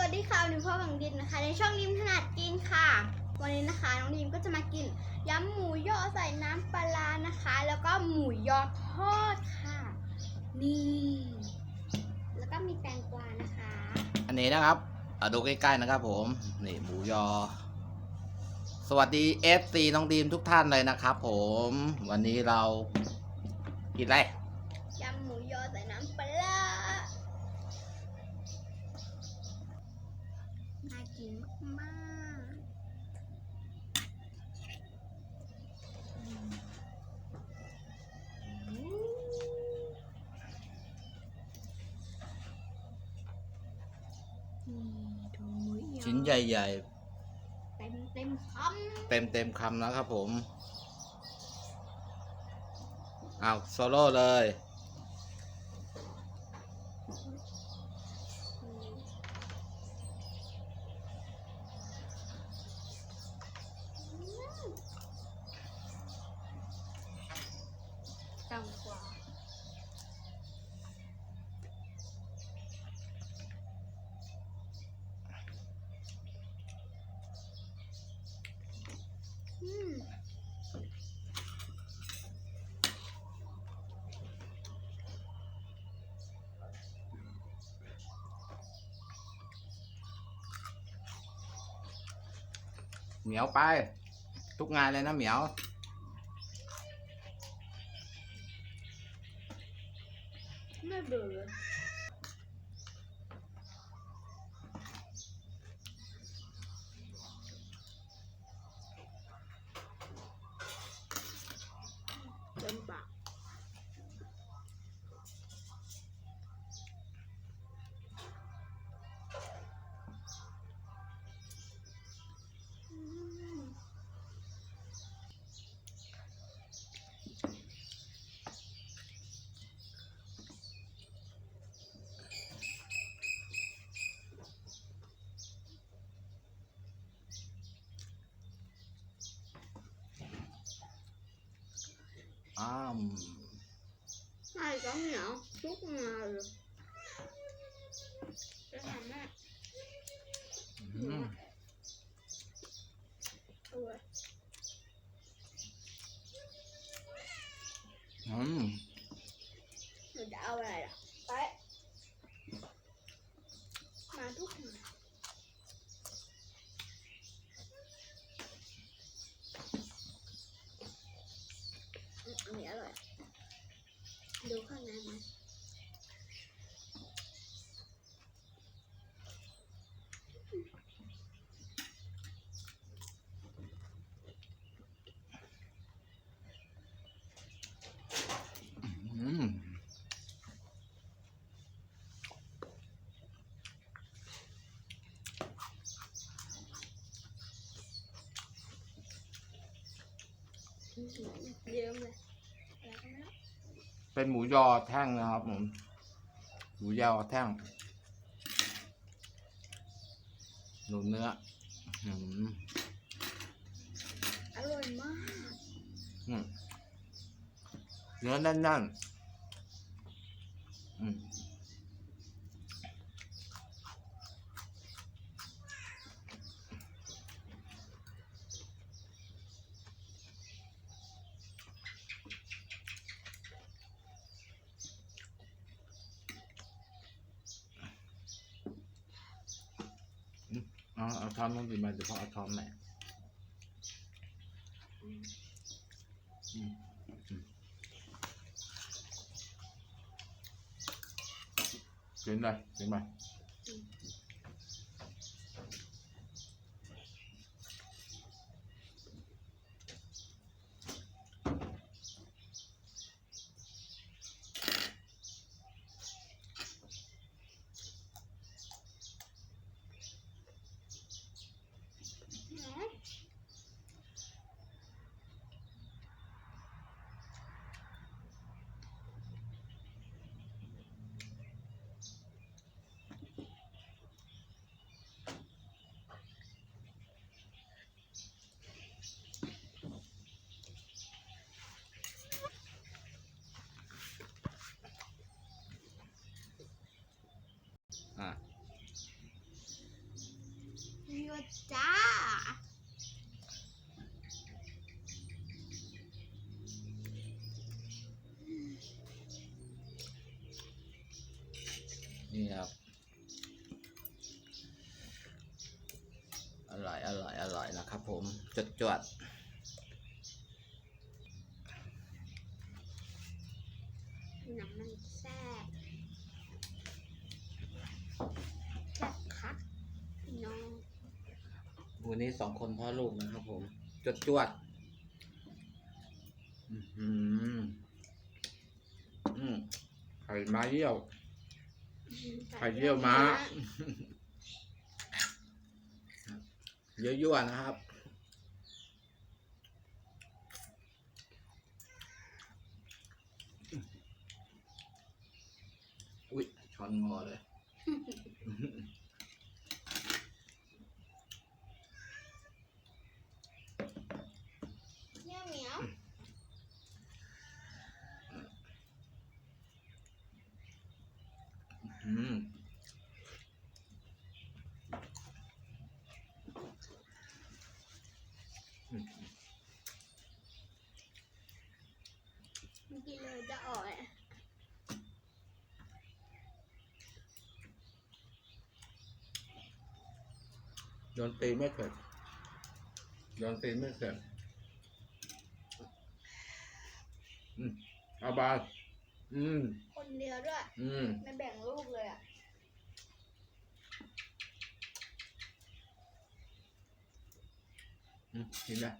สวัสดีค่ะวันนี้พ่อของดินนะคะ ในช่องดิมถนัดกินค่ะ วันนี้นะคะน้องดิมก็จะมากินยำหมูยอใส่น้ำปลานะคะ แล้วก็หมูยอทอดค่ะ นี่ แล้วก็มีแตงกวานะคะ อันนี้นะครับอะดูใกล้ๆนะครับ ผมนี่หมูยอ สวัสดี FC น้องดีมทุกท่านเลยนะครับ ผม วันนี้เรากินอะไร ยำหมูยอใส่น้ำปลาร้าน่ากินมากๆอืมนี่ ดูหมูยอชิ้นใหญ่ เต็มเต็มคๆ เต็มๆคำนะครับผมเอาโซโล่เลยำจังกว่าอืม เหมียวไป ทุกงานเลยนะเหมียว ไม่เบื่อ อ้ามใช่ก็เหนียวทุกงานเลยจะทำแม่ อืม เอาไว้ อืม หนูจะเอาอะไรล่ะไปมาทุกงานอืมอันนี้อร่อยดูข้างในไหม อืม อื้อหือ เยิ้มเลยแล้วก็นะเป็นหมูยอแท่งนะครับผมหมูยอแท่งหนูเนื้ออืมอร่อยมากอืมเนื้อแน่นๆอืม เอาทอาช้อนมาดิมาเดี๋ยวพ่อเอาทอนไหมอืมกินเลยกินไป นี่ครับอร่อยอร่อยอร่อยนะครับผมจดจวดหนังมันแซ่บแซ่บคักพี่น้องวันนี้สองคนพ่อลูกนะครับผม จดจวดอือหืออืมไข่ม้าเยี่ยว ไข่เยี่ยวม้า เยอะยั่วนะครับ อุ๊ยช้อนงอเลย เหนียวเหนียว อืม เมื่อกี้เลยจะออกเลย โดนตีไม่เกิดโดนตีไม่เกิดอืมเอาบาสอืม คนเดียวด้วย อืม ไม่แบ่งลูกเลยอะ อืมกินได้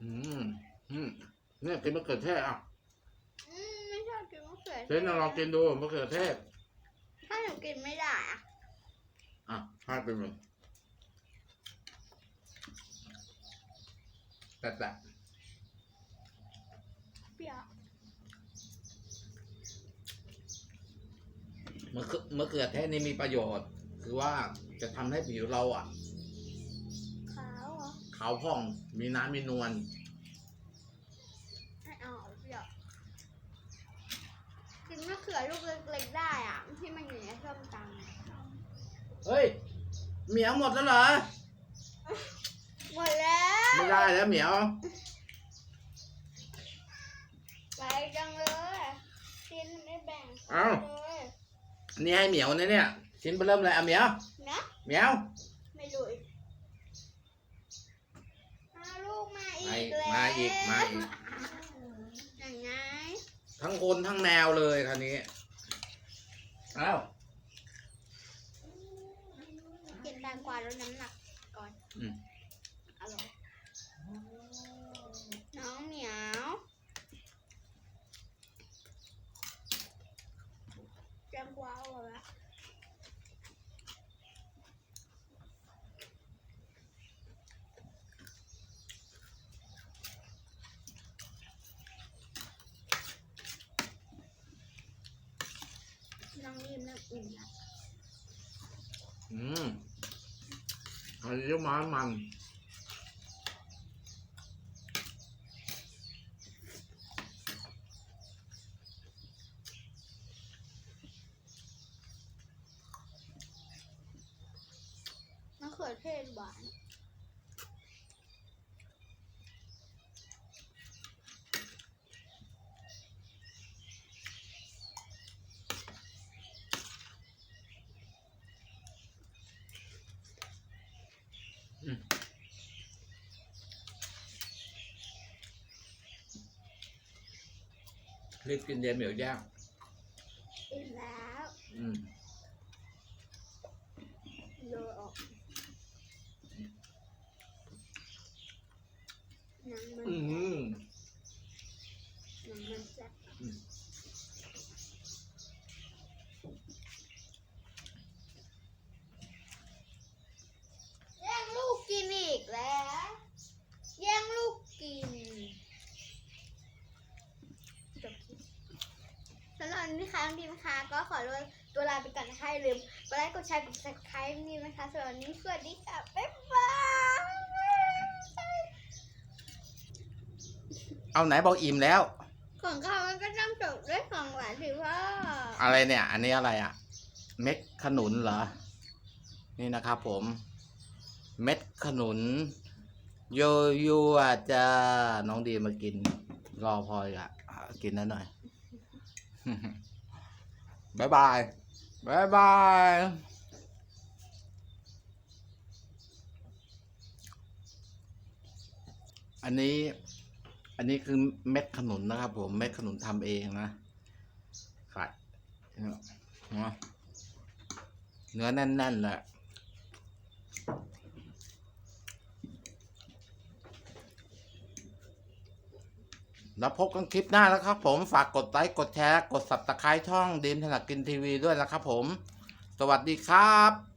อืม อืมเนี่ยกินมะเขือเทศอะ อืม ไม่ชอบกินมะเขือเซนลองกินดูมะเขือเทศ ถ้าหนูกินไม่ได้อะ อะพลาดไปหมดแต่แต่เปรี้ยวมะเขือมะเขือเทศนี่มีประโยชน์ คือว่าจะทำให้ผิวเราอะ ขาวเหรอขาวผ่อง มีน้ำมีนวล ไม่เอาเปรี้ยวกินมะเขือลูกเล็กๆได้อะ ที่มันอยู่ในส้มตำอะเฮ้ย เหมียวหมดแล้วเหรอ หมดแล้วไม่ได้แล้วเหมียว ไปจังเลยกินไม่แบ่งเอ้า เลยนี่ให้เหมียวนะเนี่ยชิ้นไปเริ่มเลยอะเหมียว นะเหมียวไม่รู้อีกมาลูกมาอีมาอีกกแล้วมาอีกมาอีก อย่างไงทั้งคนทั้งแมวเลยคันนี้ เอ้า กินแต งกวาลดน้ำหนักก่อนอืม อร่อย น้องเหมียว แตงกวาอร่อยละน้องรีมเริ่มอิ่มละ อืม อันนี้ม้ามันมะเขือเทศหวาน รีบกินเดียวเหมียวย่างอิ่มแล้วอืมโยนออกหนังมัน อืม หนังมันแซ่บ อืม แย่งลูกกินอีกแล้ว แย่งลูกกินจบคลิปสำหรับวันนี้ค่ะน้องดีม นะคะก็ขอตัวลาไปก่อนนะคะอย่าลืมกดไลค์กดแชร์กด subscribe นี่นะคะสำหรับวันนี้สวัสดีค่ะบ๊ายบายเอาไหนบอกอิ่มแล้ว ของเขามันก็ต้องจบด้วยของหวานสิพ่ออะไรเนี่ย อันนี้อะไรอะ เม็ดขนุนเหรอ นี่นะครับผม เม็ดขนุน โยโย่อาจจะน้องดีมากิน รอพลอยอะกินนั่นหน่อย บายบายบายบายอันนี้อันนี้คือเม็ดขนุนนะครับ ผมเม็ดขนุนทำเองนะขายเนื้อเนื้อแน่นๆเลย แล้วพบกันคลิปหน้าแล้วครับผม ฝากกดไลค์ กดแชร์ กดสับตะไคร้ช่องดีมถนัดกินทีวีด้วยนะครับผม สวัสดีครับ